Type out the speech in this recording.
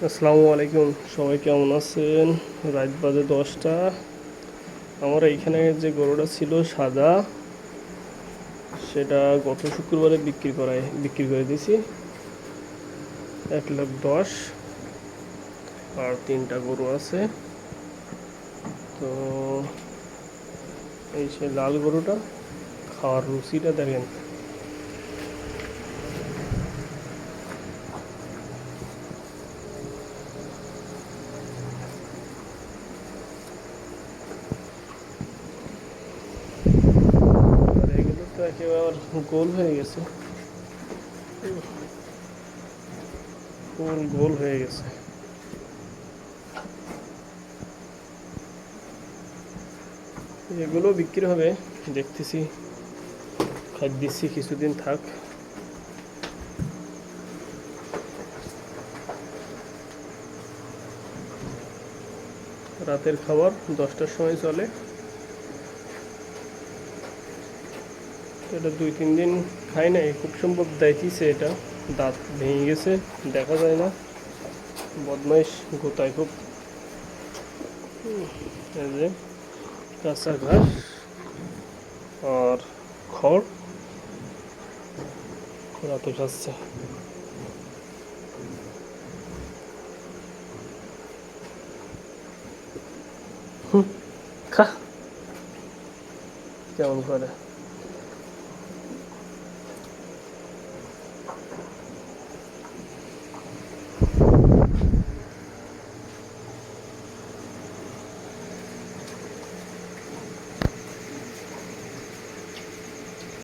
আসসালামু আলাইকুম, সবাই কেমন আছেন? রাত বাজে দশটা। আমার এইখানে যে গরুটা ছিল সাদা, সেটা গত শুক্রবারে বিক্রি করায় বিক্রি করে দিয়েছি। এক লাখ দশ। আর তিনটা গরু আছে। তো এই সে লাল গরুটা, খাওয়ার রুচিটা দেখেন। একেবারে গোল হয়ে গেছে। ফুল গোল হয়ে গেছে। এগুলো বিক্রি হবে, দেখতেছি। খাদ্য দিচ্ছি, কিছুদিন থাক। রাতের খাবার দশটার সময় চলে। এটা দুই তিন দিন খাই নাই খুব সম্ভব দেখিছে এটা। দাঁত ভেঙে গেছে দেখা যায় না। বদমাইশ গোতায় খুব। যে কাঁচা ঘাস আর খড়। রাতে খাচ্ছে হুম, খা। কেমন করে?